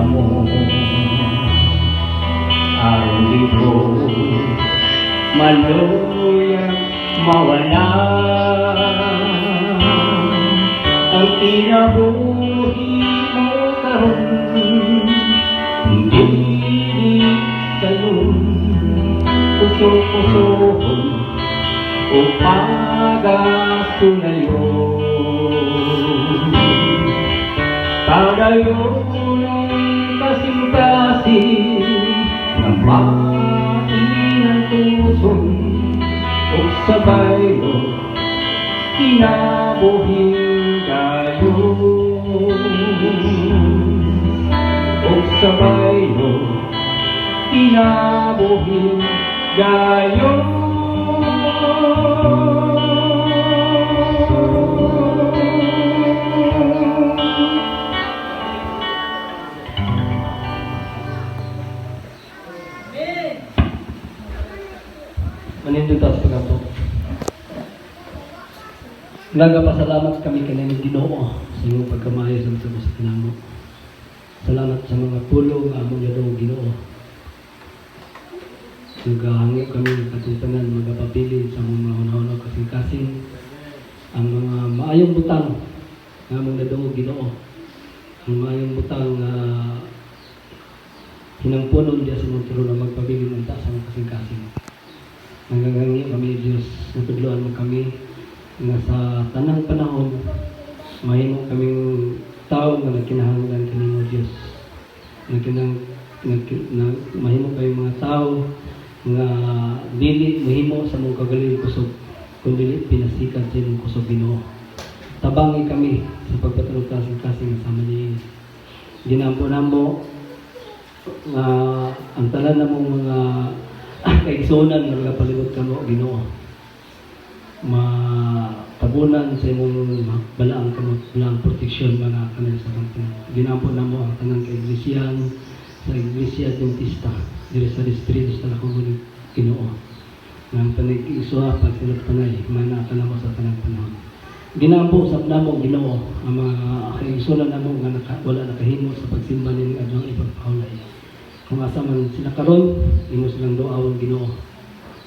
kamo ang di ko maluyang mawala ang kinabuhi mo karon hindi ganun puso-pusohon o pagasunayon Pagayon ng kasing-kasing na mainang tuson o sabayo kinabuhing kayo. O sabayo kinabuhing gayon Manindot sa pagato. Nagapasalamat kami kanina Ginoo sa iyong pagkamayo sa mga sa tinamo. Salamat sa mga pulong nga among yadong Ginoo. Nagahangi kami ng katutangan magapapili sa mga hunahuna kasing-kasing ang mga maayong butang nga among yadong Ginoo. Ang maayong butang nga hinangpunon diya sa mga turo na magpabili ng taas mga kasing-kasing. Nangangangit kami Diyos, natudloan mo kami na sa tanang panahon, mahimo kaming tao na nagkinahanglan kanimo Diyos. Nagkinang nag, na, mahimo kayong mga tao nga dili mahimo sa mong kagaling kusog kundi pinasikat sa imong kusog Ginoo. Tabangi kami sa pagpatulog kasing-kasing sama ni Ginampo namo nga ang tanan namong mga kaigsunan nga nagapalibot kamo Ginoo. Matabunan sa imong balaang kamo balaang proteksyon mga kanil sa kampo ginampo namo ang tanang kaiglesiyan sa Iglesia Adventista diri sa distrito sa Lacogon Ginoo. Nga panay isuha pag sila panay mana ka namo sa tanang panahon ginampo sa namo Ginoo ang mga kaigsunan namo nga naka, wala nakahimo sa pagsimba ning adlong ipagpahulay kung asa man sila karon imo silang doawon Ginoo.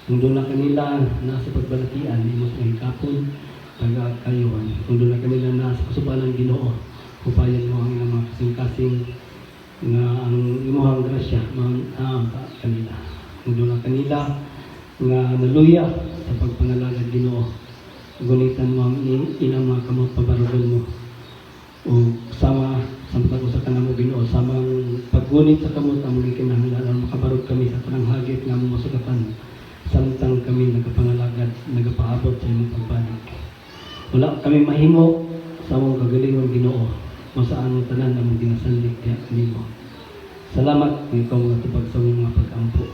Kung na kanila nasa pagbalatian imo silang hikapon pagkayuhan kung na kanila nasa kasubanan Ginoo upayan mo ang ilang mga kasing-kasing nga ang imuhang grasya pa kanila. Kung na kanila nga naluya sa pagpangalagad Ginoo gunitan mo ang ilang mga kamot pabarugol mo. O sama sa matag sa kanamo Ginoo samang paggunit sa kamot ang mga kinahanglan makabarog kami sa tanang hagit nga mo masugatan samtang kami nagapangalagad nagapaabot sa imong pagbalik wala kami mahimo sa among kagalingon Ginoo mo sa anong tanan among ginasanlig kaya kanimo salamat ng ikaw mga tubag sa mga pag-ampo.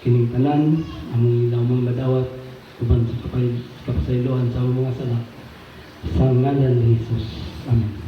Kining tanan among ilamang madawat uban sa kapay kapasayloan sa mga sala sa ngalan ni Jesus. Amen